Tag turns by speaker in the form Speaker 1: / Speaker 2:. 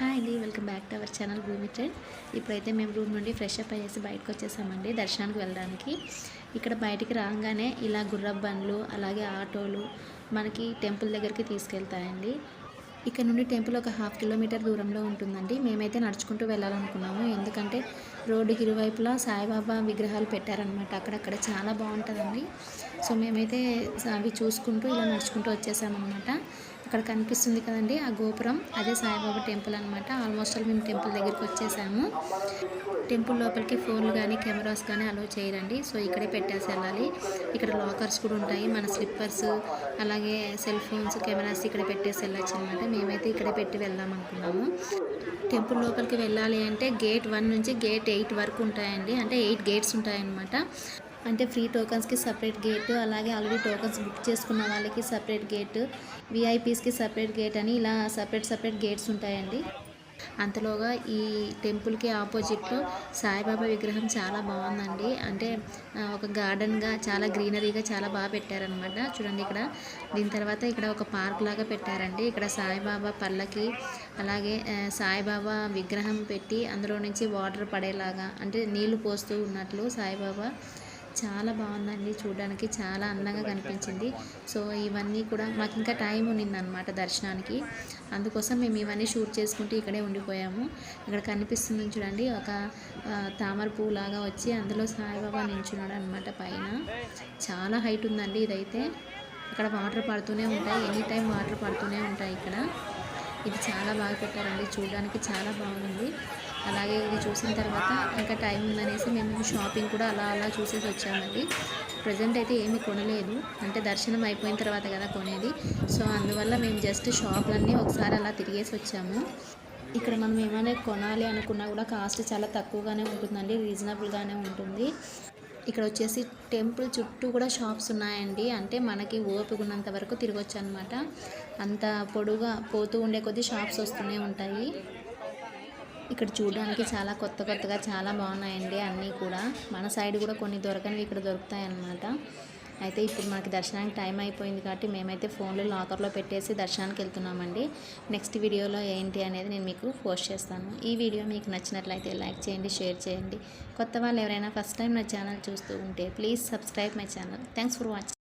Speaker 1: Hi అండి welcome back to our channel Bhoomi trend. ఇప్పుడైతే మేము రూమ్ నుండి ఫ్రెష్ అప్ అయ్యేసి బయటకు వచ్చేసామండి దర్శనానికి వెళ్ళడానికి. ఇక్కడ బయటికి రాగానే ఇలా గుర్రపు బండ్లు అలాగే ఆటోలు మనకి టెంపుల్ దగ్గరికి తీసుకెళ్తాయండి. ఇక్కడ నుండి టెంపుల్ ఒక హాఫ్ కిలోమీటర్ దూరంలో ఉంటుందండి. మేమైతే నడుచుకుంటూ వెళ్ళాలనుకున్నాము. ఎందుకంటే రోడ్డుకి ఇరువైపులా సాయిబాబా విగ్రహాలు పెట్టారనమాట అక్కడక్కడ చాలా బాగుంటుందండి. సో మేమైతే అవి చూసుకుంటూ ఇలా నడుచుకుంటూ వచ్చేసామన్నమాట. అక్కడ కనిపిస్తుంది కదండి ఆ గోపురం. అదే సాయిబాబా టెంపుల్ అనమాట ఆల్మోస్ట్ ఆల్ మేము టెంపుల్ దగ్గరికి వచ్చేసాము. టెంపుల్ లోపలికి ఫోన్లు కానీ కెమెరాస్ కానీ అలో చేయరండి. సో ఇక్కడే పెట్టేసి వెళ్ళాలి. ఇక్కడ లాకర్స్ కూడా ఉంటాయి. మన స్లిప్పర్స్ అలాగే సెల్ ఫోన్స్ కెమెరాస్ ఇక్కడ పెట్టేసి వెళ్ళచ్చు అనమాట మేమైతే ఇక్కడే పెట్టి వెళ్దాం అనుకున్నాము. టెంపుల్ లోపలికి వెళ్ళాలి అంటే గేట్ వన్ నుంచి గేట్ ఎయిట్ వరకు ఉంటాయండి. అంటే ఎయిట్ గేట్స్ ఉంటాయన్నమాట. అంటే ఫ్రీ టోకన్స్కి సపరేట్ గేట్ అలాగే ఆల్రెడీ టోకన్స్ బుక్ చేసుకున్న వాళ్ళకి సపరేట్ గేట్ విఐపీస్కి సపరేట్ గేట్ అని ఇలా సపరేట్ సపరేట్ గేట్స్ ఉంటాయండి. అంతలోగా ఈ టెంపుల్కి ఆపోజిట్లో సాయిబాబా విగ్రహం చాలా బాగుందండి. అంటే ఒక గార్డెన్గా చాలా గ్రీనరీగా చాలా బాగా పెట్టారనమాట. చూడండి ఇక్కడ. దీని తర్వాత ఇక్కడ ఒక పార్క్ లాగా పెట్టారండి. ఇక్కడ సాయిబాబా పళ్ళకి అలాగే సాయిబాబా విగ్రహం పెట్టి అందులో నుంచి వాటర్ పడేలాగా అంటే నీళ్ళు పోస్తూ ఉన్నట్లు సాయిబాబా చాలా బాగుందండి చూడడానికి. చాలా అందంగా కనిపించింది. సో ఇవన్నీ కూడా మాకు ఇంకా టైం ఉన్నిందనమాట దర్శనానికి. అందుకోసం మేము ఇవన్నీ షూట్ చేసుకుంటూ ఇక్కడే ఉండిపోయాము. ఇక్కడ కనిపిస్తుంది చూడండి ఒక తామర పువ్వు లాగా వచ్చి అందులో సాయిబాబా నించున్నాడు అనమాట పైన. చాలా హైట్ ఉందండి ఇదైతే. ఇక్కడ వాటర్ పడుతూనే ఉంటాయి. ఎనీ టైం వాటర్ పడుతూనే ఉంటాయి ఇక్కడ. ఇది చాలా బాగా పెట్టారండి. చూడడానికి చాలా బాగుంది. అలాగే ఇది చూసిన తర్వాత ఇంకా టైం ఉందనేసి మేము షాపింగ్ కూడా అలా అలా చూసేసి వచ్చామండి. ప్రజెంట్ అయితే ఏమీ కొనలేదు. అంటే దర్శనం అయిపోయిన తర్వాత కదా కొనేది. సో అందువల్ల మేము జస్ట్ షాప్లన్నీ ఒకసారి అలా తిరిగేసి వచ్చాము. ఇక్కడ మనం ఏమైనా కొనాలి అనుకున్నా కూడా కాస్ట్ చాలా తక్కువగానే ఉంటుందండి. రీజనబుల్గానే ఉంటుంది. ఇక్కడ వచ్చేసి టెంపుల్ చుట్టూ కూడా షాప్స్ ఉన్నాయండి. అంటే మనకి ఓపిక ఉన్నంత వరకు తిరగొచ్చు అనమాట అంత పొడుగా పోతూ ఉండే కొద్దీ షాప్స్ వస్తూనే ఉంటాయి. ఇక్కడ చూడడానికి చాలా కొత్త కొత్తగా చాలా బాగున్నాయండి అన్నీ కూడా. మన సైడ్ కూడా కొన్ని దొరకనివి ఇక్కడ దొరుకుతాయి అన్నమాట అయితే ఇప్పుడు మనకి దర్శనానికి టైం అయిపోయింది కాబట్టి మేమైతే ఫోన్లో లాకర్లో పెట్టేసి దర్శనానికి వెళ్తున్నామండి. నెక్స్ట్ వీడియోలో ఏంటి అనేది నేను మీకు పోస్ట్ చేస్తాను. ఈ వీడియో మీకు నచ్చినట్లయితే లైక్ చేయండి షేర్ చేయండి. కొత్త వాళ్ళు ఎవరైనా ఫస్ట్ టైం నా ఛానల్ చూస్తూ ఉంటే please subscribe my channel. Thanks for watching